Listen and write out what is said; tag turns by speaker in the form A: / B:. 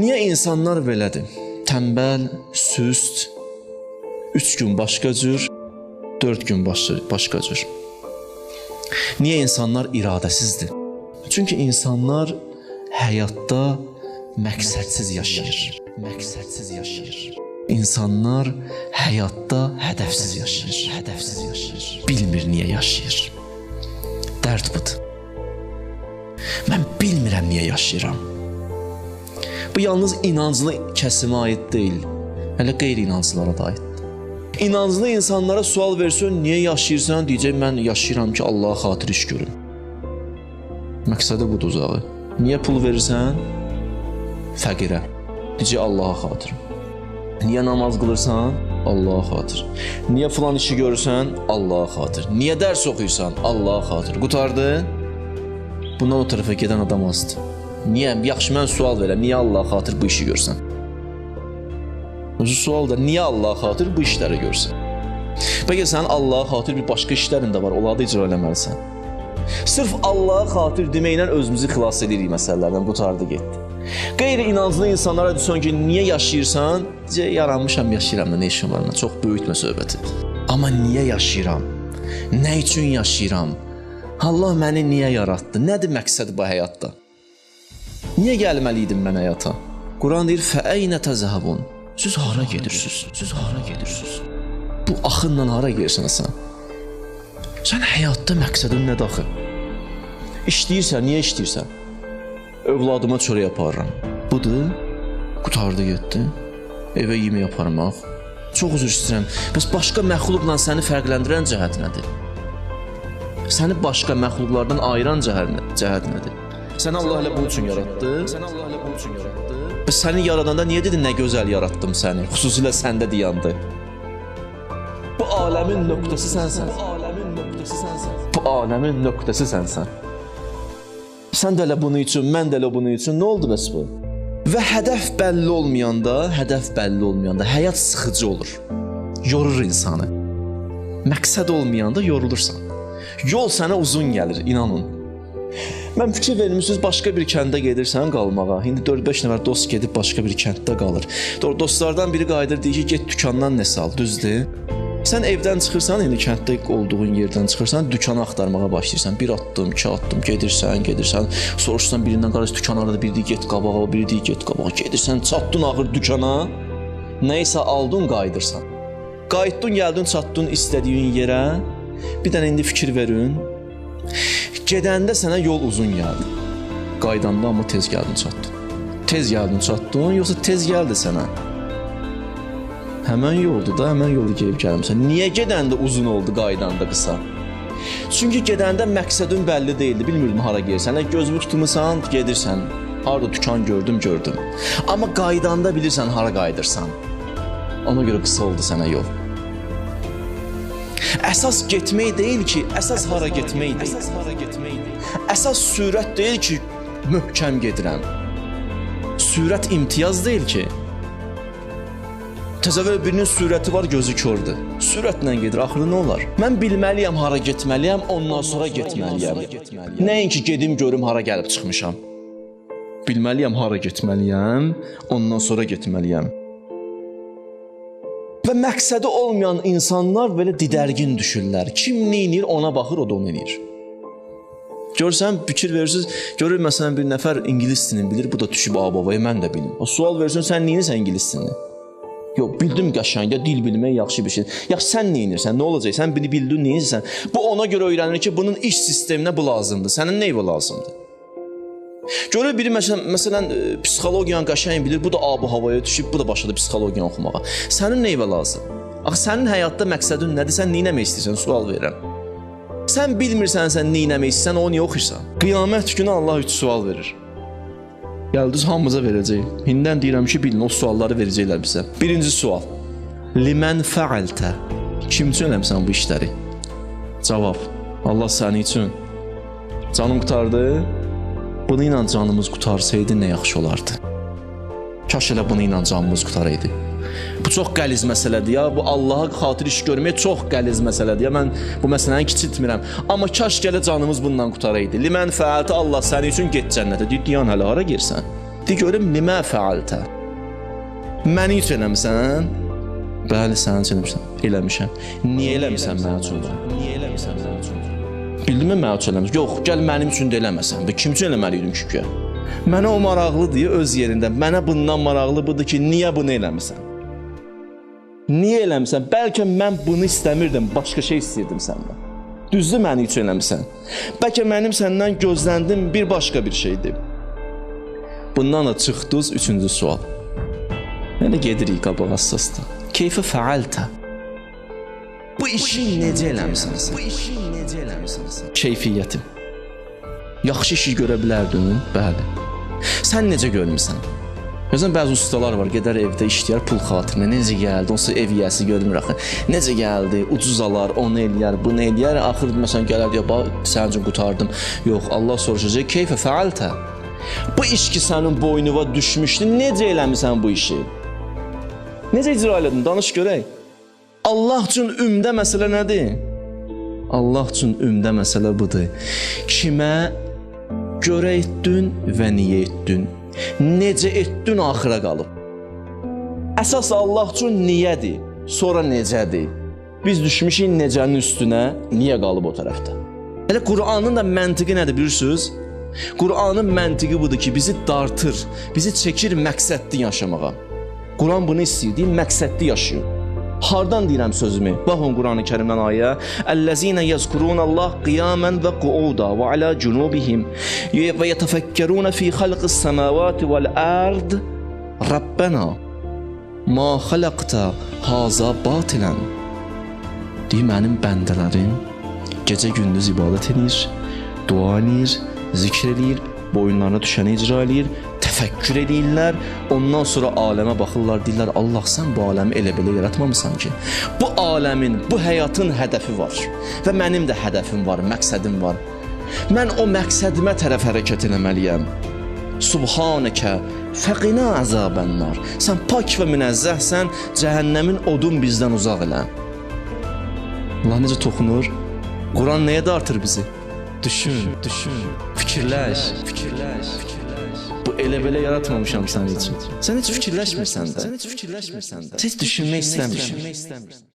A: Niyə insanlar belədir? Tənbəl, süst, 3 gün başqa cür, 4 gün başqa, cür. Niyə insanlar iradəsizdir? Çünki insanlar həyatda məqsədsiz yaşayır. Məqsədsiz yaşayır. İnsanlar həyatda hədəfsiz yaşayır. Hədəfsiz yaşayır. Bilmir niyə yaşayır. Dərd budur. Mən bilmirəm niyə yaşayıram. Bu yalnız inanclı kəsimə aid deyil. Hələ qeyri-inanclılara da aiddir. İnanclı insanlara sual versən, niyə yaşayırsan? Deyəcək, mən yaşayıram ki, Allaha xatir iş görüm. Məqsədi budur uzağı. Niyə pul verirsən? Fəqirə. Deyəcək, Allaha xatir. Niyə namaz qılırsan? Allaha xatir. Niyə falan işi görürsən? Allaha xatir. Niyə dərs oxuyursan? Allaha xatir. Qutardı? Bundan o tərəfə gedən adam azdır. Niyə? Yaxşı mən sual verəm. Niyə Allah xatir bu işi görsən? Özü sual da niyə Allah xatir bu işləri görsən? Bəlkə sənin Allah xatir bir başqa işlərin də var, onları da icra eləməlisən. Sırf Allah xatir deməklə özümüzü xilas edirik məsələlərdən, qutardı getdi. Qeyri-inanclı insanlara desən ki, niyə yaşayırsan? Deyəcək, yaranmışam, yaşayıram da, nə işim var? Mən çox böyütmə söhbəti. Amma niyə yaşayıram? Nə üçün yaşayıram? Allah məni niyə yaratdı? Nədir məqsəd bu həyatda? Niyə gəlməli idim mən həyata? Quran deyir: "Fəəynə təzhabun?" Siz hara gedirsiniz? Siz hara gedirsiniz? Bu axınla hara gedirsən sən? Sən həyatda məqsədin nədir axı? İşləyirsən, niyə işləyirsən? Övladıma çörək aparıram. Budur. Qutardı getdi. Evə yemək aparmaq. Çox üzr istəyirəm. Bəs başqa məxluqla səni fərqləndirən cəhət nədir? Səni başqa məxluqlardan ayıran cəhət, cəhət nədir? Səni Allah elə bunun üçün yaratdı. Səni Allah elə bunun üçün yaratdı. Bəs səni yaradanda niyə dedin nə gözəl yaratdım səni? Xüsusilə səndə deyandı. Bu aləmin nöqtəsi sənsən. Bu aləmin nöqtəsi sənsən. Bu aləmin nöqtəsi sənsən. Sən də elə bunun üçün, mən də elə bunun üçün nə oldu bəs bu? Və hədəf bəlli olmayanda, hədəf bəlli olmayanda həyat sıxıcı olur. Yorur insanı. Məqsəd olmayanda yorulursan. Yol sənə uzun gəlir, inanın. Mən fikir vermisiniz başqa bir kəndə gedirsən qalmağa. İndi 4-5 nəfər dost gedib başqa bir kənddə qalır. Dostlardan biri qayıdır deyir ki, get dükandan nə sal, düzdür? Sən evdən çıxırsan, indi kənddə olduğun yerdən çıxırsan, dükanı axtarmağa başlayırsan. Bir addım, iki addım gedirsən, gedirsən. Soruşsan birindən qarşı dükan arada biri deyir get qabağa, biri deyir get qabağa. Gedirsən, çatdın axır dükana. Nə isə aldın, qayıdırsan. Qayıtdın, gəldin, çatdın istədiyin yerə. Bir dənə indi fikir verin. Gedəndə sənə yol uzun gəldi. Qaydanda amma tez gəldin, çatdın. Tez gəldin, çatdın, yoxsa tez gəldi sənə? Həmən yoldur da, həmən yolu gedib gəlmisən. Niyə gedəndə uzun oldu, qaydanda qısa? Çünki gedəndə məqsədin bəlli deyildi, bilmirdim hara gedirsən. Gözümü tutmusan, gedirsən. Harda dükan gördüm, gördüm. Amma qaydanda bilirsən hara qayıdırsan. Ona görə qısa oldu sənə yol. Əsas getmək deyil ki, əsas hara getməkdir. Əsas hara getməkdir. Əsas sürət deyil ki, möhkəm gedirəm. Sürət imtiyaz deyil ki. Təsəvvür birinin sürəti var, gözü kördür. Sürətlə gedir, axırı nə olar? Mən bilməliyəm hara getməliyəm, ondan sonra getməliyəm. Nəinki gedim görüm hara gəlib çıxmışam. Bilməliyəm hara getməliyəm, ondan sonra getməliyəm. Və məqsədi olmayan insanlar belə didərgin düşürlər. Kim nə edir, ona baxır, o da onu edir. Görsən, fikir verirsiniz, görür məsələn bir nəfər ingilis dilini bilir, bu da düşüb ababaya, mən də bilmirəm. O sual versən, sən nə edirsən ingilis dilini? Yox, bildim qəşəng, dil bilmək yaxşı bir şeydir. Yaxşı sən nə edirsən? Nə olacaq? Sən bunu bildin, nə edirsən? Bu ona görə öyrənir ki, bunun iş sisteminə bu lazımdır. Sənin nə lazımdır? Görür biri məsələn, məsələn e, psixologiyanı qəşəng bilir, bu da ab-havaya düşüb, bu da başladı psixologiyanı oxumağa. Sənin nə evə lazım? Axı sənin həyatda məqsədin nədir? Sən nə etmək istəyirsən? Sual verirəm. Sən bilmirsən sən nə etmək istəyirsən, o niyə oxuyursan? Qiyamət günü Allah üç sual verir. Gəldiniz hamımıza verəcək. İndən deyirəm ki, bilin o sualları verəcəklər bizə. Birinci sual. Limən fəaltə? Kim üçün eləmisən bu işləri? Cavab. Allah sənin üçün. Canın qutardı? Bunu ilə canımız qutarsaydı nə yaxşı olardı. Kaş elə bunu ilə canımız qutaraydı. Bu çox qəliz məsələdir ya. Bu Allaha xatir iş görmək çox qəliz məsələdir ya. Mən bu məsələni kiçiltmirəm. Amma kaş gələ canımız bundan qutaraydı. Limən fəaltə Allah sənin üçün get cənnətə. Diyan hələ hara girsən? De görüm limə fəaltə. Məni üçün eləmisən? Bəli, sənin üçün. Eləmişəm. Niyə eləmisən mənim üçün? Niyə eləmisən mənim üçün? Bildinmi mənim üçün eləmiş? Yox, gəl mənim üçün də eləməsən. Və kim üçün eləməli idim ki? ki? Mənə o maraqlıdır öz yerində. Mənə bundan maraqlı budur ki, niyə bunu eləmisən? Niyə eləmisən? Bəlkə mən bunu istəmirdim, başqa şey istəyirdim səndən. Düzdür məni üçün eləmisən. Bəlkə mənim səndən gözləndim bir başqa bir şeydir. Bundan da çıxdınız üçüncü sual. Nə gedirik qabağa əsasda. Keyfə fəaltə. Bu işi necə eləmisən sən? Bu işi necə eləmisən sən? Keyfiyyətim. Yaxşı işi görə bilərdin? Bəli. Sən necə görmüsən? Özün bəzi ustalar var, gedər evdə işləyər pul xatirinə. Necə gəldi? Onsuz ev yiyəsi görmür axı. Necə gəldi? Ucuz alar, onu eləyər, bunu eləyər. Axır məsələn gələr deyə, "Bax, sənin üçün qutardım." Yox, Allah soruşacaq, "Keyfə fəaltə?" Bu iş ki sənin boynuna düşmüşdü, necə eləmisən bu işi? Necə icra elədin? Danış görək. Allah üçün ümdə məsələ nədir? Allah üçün ümdə məsələ budur. Kimə görə etdin və niyə etdin? Necə etdin axıra qalıb. Əsas Allah üçün niyədir, sonra necədir. Biz düşmüşük necənin üstünə, niyə qalıb o tərəfdə. Elə Qur'anın da məntiqi nədir bilirsiniz? Qur'anın məntiqi budur ki, bizi dartır, bizi çəkir məqsədli yaşamağa. Quran bunu istəyir, məqsədli yaşayın. Hardan deyirəm sözümü? Baxın Qurani Kərimdən ayə. Ellezina yazkurunallah qiyaman və qu'uda və ala junubihim və yetefekkerun fi xalqis semawati vel ard. Rabbena ma xalaqta haza batilan. Deyir mənim bəndələrim gecə gündüz ibadət edir, dua edir, zikr edir, boyunlarına düşəni icra edir, təfəkkür edirlər. Ondan sonra aləmə baxırlar, deyirlər Allah sən bu aləmi elə belə yaratmamısan ki. Bu aləmin, bu həyatın hədəfi var və mənim də hədəfim var, məqsədim var. Mən o məqsədimə tərəf hərəkət etməliyəm. Subhanəkə fəqina əzabənnar. Sən pak və münezzəhsən, cəhənnəmin odun bizdən uzaq elə. Allah necə toxunur? Quran nəyə dartır bizi? Düşün, düşün, fikirləş, fikirləş, fikirləş. Bu elə belə yaratmamışam sənin üçün. Sən heç fikirləşmirsən də. Sən heç fikirləşmirsən də. Heç düşünmək istəmirsən.